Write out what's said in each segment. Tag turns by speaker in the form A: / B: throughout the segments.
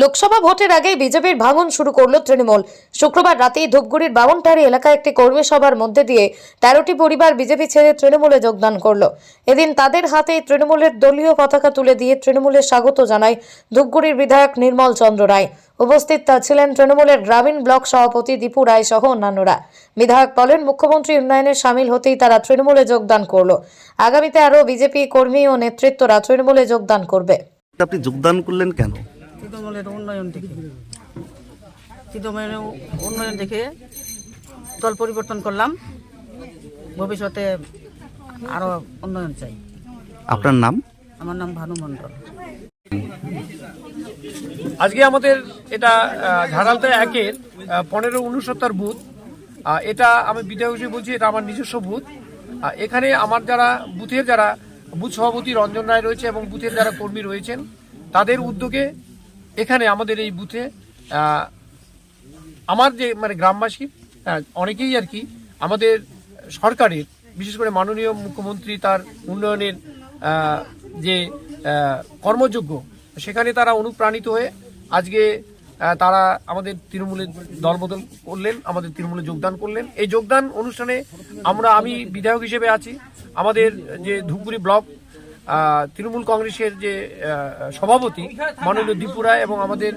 A: লোকসভা ভোটের আগে বিজেপির ভাঙন শুরু করল তৃণমূল। শুক্রবার রাতেই ধূপগুড়ির বামনটারি এলাকায় একটি কর্মী সভার মধ্যে দিয়ে তেরোটি পরিবার বিজেপি ছেড়ে তৃণমূলে যোগদান করল। এদিন তাদের হাতে তৃণমূলের দলীয় পতাকা তুলে দিয়ে তৃণমূলের স্বাগত জানায় ধূপগুড়ির বিধায়ক নির্মল চন্দ্র রায়। উপস্থিত ছিলেন তৃণমূলের গ্রামীণ ব্লক সভাপতি দীপু রায় সহ অন্যান্যরা। বিধায়ক বলেন, মুখ্যমন্ত্রী উন্নয়নে সামিল হতেই তারা তৃণমূলে যোগদান করল। আগামীতে আরও বিজেপি কর্মী ও নেতৃত্বরা তৃণমূলে যোগদান করবে।
B: আপনি যোগদান করলেন কেন?
C: তৃণমূলের উন্নয়ন দেখে। তৃণমূলের উন্নয়ন দেখে দল পরিবর্তন করলাম। ভবিষ্যতে আরও উন্নয়ন চাই।
B: আপনার নাম?
C: আমার নাম ভানু মণ্ডল।
D: আজকে আমাদের এটা ঝাড়ালতে একের পনেরো উনসত্তর বুথ এটা আমি বিধায়ক হিসেবে বলছি এটা আমার নিজস্ব বুথ। এখানে আমার যারা বুথের যারা বুথ সভাপতি রঞ্জন রায় রয়েছে এবং বুথের যারা কর্মী রয়েছেন তাদের উদ্যোগে এখানে আমাদের এই বুথে আমার যে মানে গ্রামবাসী আহ, অনেকেই আর কি আমাদের সরকারের বিশেষ করে মাননীয় মুখ্যমন্ত্রী তার উন্নয়নের যে কর্মযোগ্য সেখানে তারা অনুপ্রাণিত হয়ে আজকে তারা আমাদের তৃণমূলের দলবদল করলেন আমাদের তৃণমূলে যোগদান করলেন। এই যোগদান অনুষ্ঠানে আমরা আমি বিধায়ক হিসেবে আছি। আমাদের যে ধূপগুড়ি ব্লক তৃণমূল কংগ্রেসের যে সভাপতি মাননীয় দীপু রায় এবং আমাদের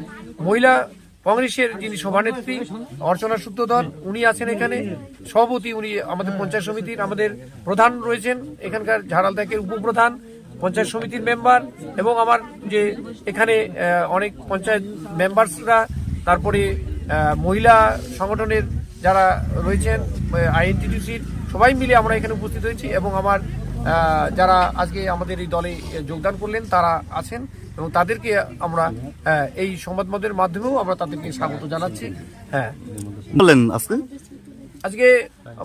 D: মহিলা কংগ্রেসের যিনি সভানেত্রী অর্চনা সূত্রধর উনি আছেন এখানে। সভাপতি উনি আমাদের পঞ্চায়েত সমিতির আমাদের প্রধান রয়েছেন, এখানকার ঝাড়াল ত্যাগের উপপ্রধান, পঞ্চায়েত সমিতির মেম্বার এবং আমার যে এখানে অনেক পঞ্চায়েত মেম্বার্সরা, তারপরে মহিলা সংগঠনের যারা রয়েছেন আইএনটিটিসির সবাই মিলে আমরা এখানে উপস্থিত হয়েছি এবং আমার যারা আজকে আমাদের এই দলে যোগদান করলেন তারা আছেন এবং তাদেরকে আমরা এই সংবাদ মাধ্যমের মাধ্যমেও আমরা তাদেরকে স্বাগত জানাচ্ছি। হ্যাঁ।
B: বললেন আজকে?
D: আজকে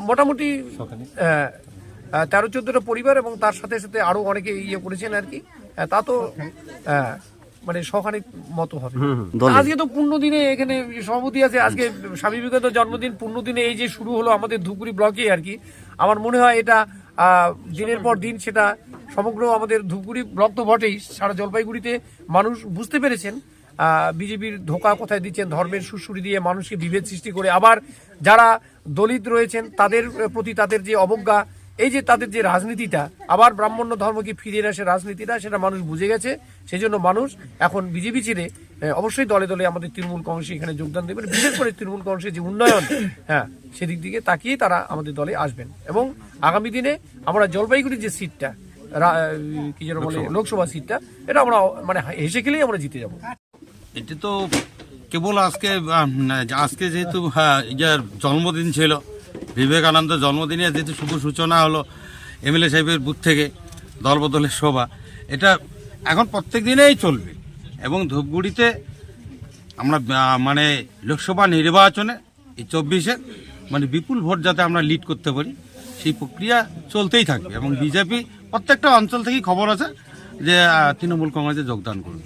D: মোটামুটি তেরো চোদ্দটা পরিবার এবং তার সাথে সাথে আরও অনেকে ইয়ে করেছেন আর কি। তা তো মানে সখানিক মতো হবে। আজকে তো পূর্ণ দিনে এখানে সভাপতি আছে। আজকে স্বামী বিবেকানন্দ জন্মদিন পূর্ণ দিনে এই যে শুরু হলো আমাদের ধুপগুড়ি ব্লকে আর কি। আমার মনে হয় এটা দিনের পর দিন সেটা সমগ্র আমাদের ধূপগুড়ি ব্লক তো বটেই, সারা জলপাইগুড়িতে মানুষ বুঝতে পেরেছেন বিজেপির ধোকা কোথায় দিচ্ছেন, ধর্মের সুশুরি দিয়ে মানুষকে বিভেদ সৃষ্টি করে আবার যারা দলিত রয়েছেন, তাদের প্রতি তাদের যে অবজ্ঞা এই যে তাদের যে রাজনীতিটা আবার ব্রাহ্মণ্য ধর্মকে ফিরিয়ে আসে রাজনীতিটা সেটা মানুষ বুঝে গেছে সেই জন্য মানুষ এখন বিজেপি ছেড়ে অবশ্যই দলে দলে আমাদের তৃণমূল কংগ্রেসে এখানে যোগদান দেবেন বিশেষ করে তৃণমূল কংগ্রেসের যে উন্নয়ন হ্যাঁ সেদিক দিকে তাকিয়ে তারা আমাদের দলে আসবেন। এবং আগামী দিনে আমরা জলপাইগুড়ির যে সিটটা কি যেন বলে লোকসভা। সিটটা এটা আমরা মানে হেসে খেলেই আমরা জিতে যাব।
E: এটি তো কেবল আজকে আজকে যেহেতু হ্যাঁ, ইয়ার জন্মদিন ছিল বিবেকানন্দ জন্মদিনে যেহেতু শুভ সূচনা হলো এমএলএ সাহেবের বুথ থেকে দলবদলের সভা এটা এখন প্রত্যেক দিনেই চলবে। এবং ধূপগুড়িতে আমরা মানে লোকসভা নির্বাচনে এই চব্বিশে মানে বিপুল ভোট যাতে আমরা লিড করতে পারি, সেই প্রক্রিয়া চলতেই থাকবে। এবং বিজেপি প্রত্যেকটা অঞ্চল থেকেই খবর আছে যে তৃণমূল কংগ্রেসে যোগদান করবে।